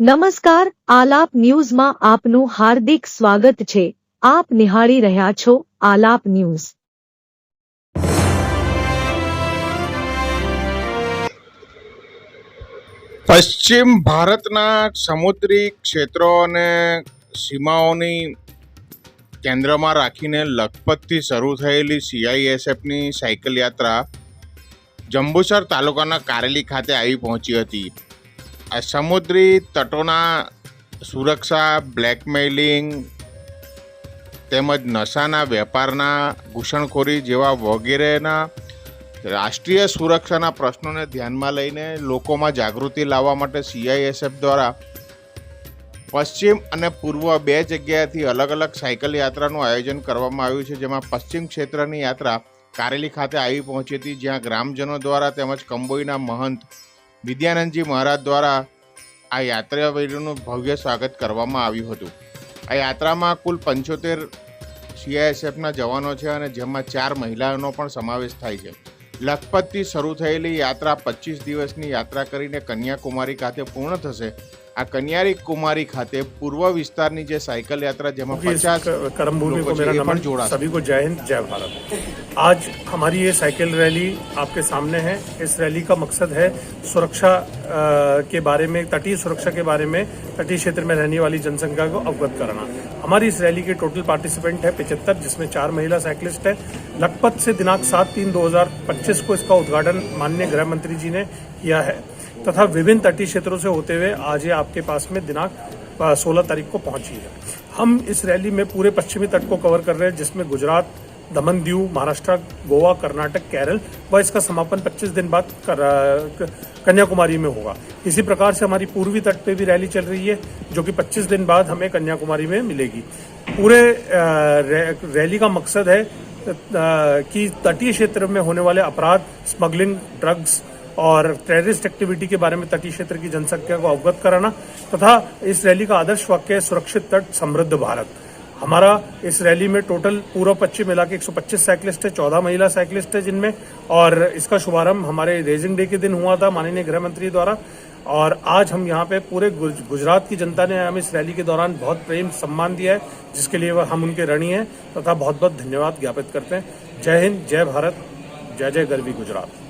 નમસ્કાર, આલાપ ન્યૂઝમાં આપનું હાર્દિક સ્વાગત છે. આપ નિહાળી રહ્યા છો આલાપ ન્યૂઝ. પશ્ચિમ ભારતના સમુદ્રી ક્ષેત્રો અને સીમાઓની કેન્દ્રમાં રાખીને લખપતથી શરૂ થયેલી સીઆઈએસએફની સાયકલ યાત્રા જંબુસર તાલુકાના કારેલી ખાતે આવી પહોંચી હતી. સમુદ્રી તટોના સુરક્ષા બ્લેકમેલિંગ તેમજ નશાના વેપારના ઘૂસણખોરી જેવા વગેરેના રાષ્ટ્રીય સુરક્ષાના પ્રશ્નોને ધ્યાનમાં લઈને લોકોમાં જાગૃતિ લાવવા માટે સીઆઈએસએફ દ્વારા પશ્ચિમ અને પૂર્વ બે જગ્યાએથી અલગ અલગ સાયકલ યાત્રાનું આયોજન કરવામાં આવ્યું છે, જેમાં પશ્ચિમ ક્ષેત્રની યાત્રા કારેલી ખાતે આવી પહોંચી હતી, જ્યાં ગ્રામજનો દ્વારા તેમજ કંબોઈના મહંત વિદ્યાનંદજી મહારાજ દ્વારા આ યાત્રાવીરોનું ભવ્ય સ્વાગત કરવામાં આવ્યું હતું. આ યાત્રામાં કુલ પંચોતેર સીઆઈએસએફના જવાનો છે અને જેમાં ચાર મહિલાઓનો પણ સમાવેશ થાય છે. લખપતથી શરૂ થયેલી યાત્રા પચીસ દિવસની યાત્રા કરીને કન્યાકુમારી ખાતે પૂર્ણ થશે આ કન્યાકુમારી ખાતે પૂર્વ વિસ્તારની જે साइकिल यात्रा જેમાં क्योंकि इस પચાસ क- कर्म भूमि लोगों को से मेरा ये पण नमन जोड़ा सभी को जय हिंद जय भारत आज हमारी ये साइकिल रैली आपके सामने है इस रैली का मकसद है सुरक्षा अ, के बारे में तटीय सुरक्षा के बारे में तटीय क्षेत्र में रहने वाली जनसंख्या को अवगत कराना हमारी इस रैली के टोटल पार्टिसिपेंट है पिछहत्तर जिसमें चार महिला साइकिलिस्ट है लखपत से दिनांक सात तीन दो को इसका उद्घाटन माननीय गृह मंत्री जी ने किया है तथा विभिन्न तटीय क्षेत्रों से होते हुए आज ये आपके पास में दिनांक सोलह तारीख को पहुँची है। हम इस रैली में पूरे पश्चिमी तट को कवर कर रहे हैं, जिसमें गुजरात दमन दीव महाराष्ट्र, गोवा, कर्नाटक, केरल व इसका समापन 25 दिन बाद कन्याकुमारी में होगा। इसी प्रकार से हमारी पूर्वी तट पे भी रैली चल रही है, जो कि 25 दिन बाद हमें कन्याकुमारी में मिलेगी। पूरे रैली का मकसद है कि तटीय क्षेत्र में होने वाले अपराध, स्मगलिंग, ड्रग्स और टेररिस्ट एक्टिविटी के बारे में तटीय क्षेत्र की जनसंख्या को अवगत कराना तथा इस रैली का आदर्श वाक्य है, सुरक्षित तट, समृद्ध भारत। हमारा इस रैली में टोटल पूर्व पश्चिम मिला के 125 साइकिलिस्ट है 14 महिला साइकिलिस्ट है जिनमें और इसका शुभारंभ हमारे रेजिंग डे के दिन हुआ था, माननीय गृह मंत्री द्वारा। और आज हम यहाँ पे पूरे गुज- गुजरात की जनता ने हमें इस रैली के दौरान बहुत प्रेम, सम्मान दिया है, जिसके लिए हम उनके ऋणी हैं, तथा बहुत बहुत धन्यवाद ज्ञापित करते हैं। जय हिंद, जय भारत, जय जय गर्वी गुजरात।